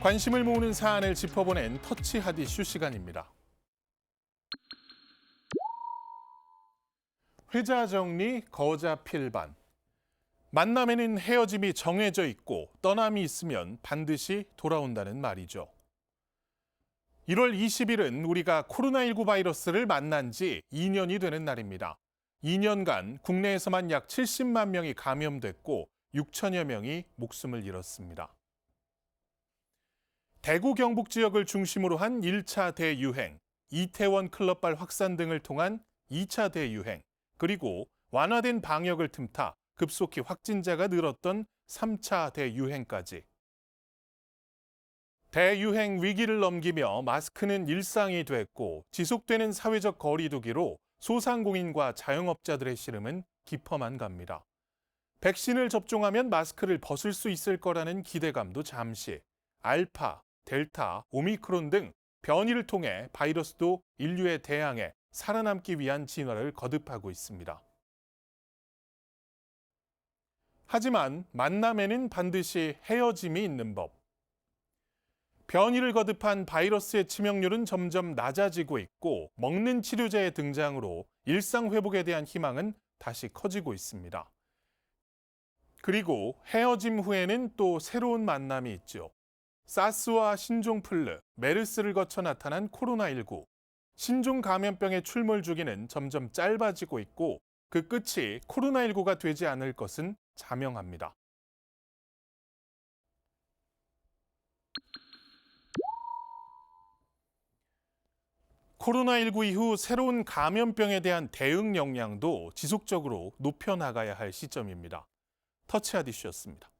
관심을 모으는 사안을 짚어보는 터치핫 이슈 시간입니다. 회자 정리, 거자 필반. 만남에는 헤어짐이 정해져 있고 떠남이 있으면 반드시 돌아온다는 말이죠. 1월 20일은 우리가 코로나19 바이러스를 만난 지 2년이 되는 날입니다. 2년간 국내에서만 약 70만 명이 감염됐고 6천여 명이 목숨을 잃었습니다. 대구 경북 지역을 중심으로 한 1차 대유행, 이태원 클럽발 확산 등을 통한 2차 대유행, 그리고 완화된 방역을 틈타 급속히 확진자가 늘었던 3차 대유행까지. 대유행 위기를 넘기며 마스크는 일상이 됐고 지속되는 사회적 거리두기로 소상공인과 자영업자들의 시름은 깊어만 갑니다. 백신을 접종하면 마스크를 벗을 수 있을 거라는 기대감도 잠시. 알파, 델타, 오미크론 등 변이를 통해 바이러스도 인류에 대항해 살아남기 위한 진화를 거듭하고 있습니다. 하지만 만남에는 반드시 헤어짐이 있는 법. 변이를 거듭한 바이러스의 치명률은 점점 낮아지고 있고 먹는 치료제의 등장으로 일상 회복에 대한 희망은 다시 커지고 있습니다. 그리고 헤어짐 후에는 또 새로운 만남이 있죠. 사스와 신종플루, 메르스를 거쳐 나타난 코로나19. 신종 감염병의 출몰 주기는 점점 짧아지고 있고 그 끝이 코로나19가 되지 않을 것은 자명합니다. 코로나19 이후 새로운 감염병에 대한 대응 역량도 지속적으로 높여나가야 할 시점입니다. 터치아디슈였습니다.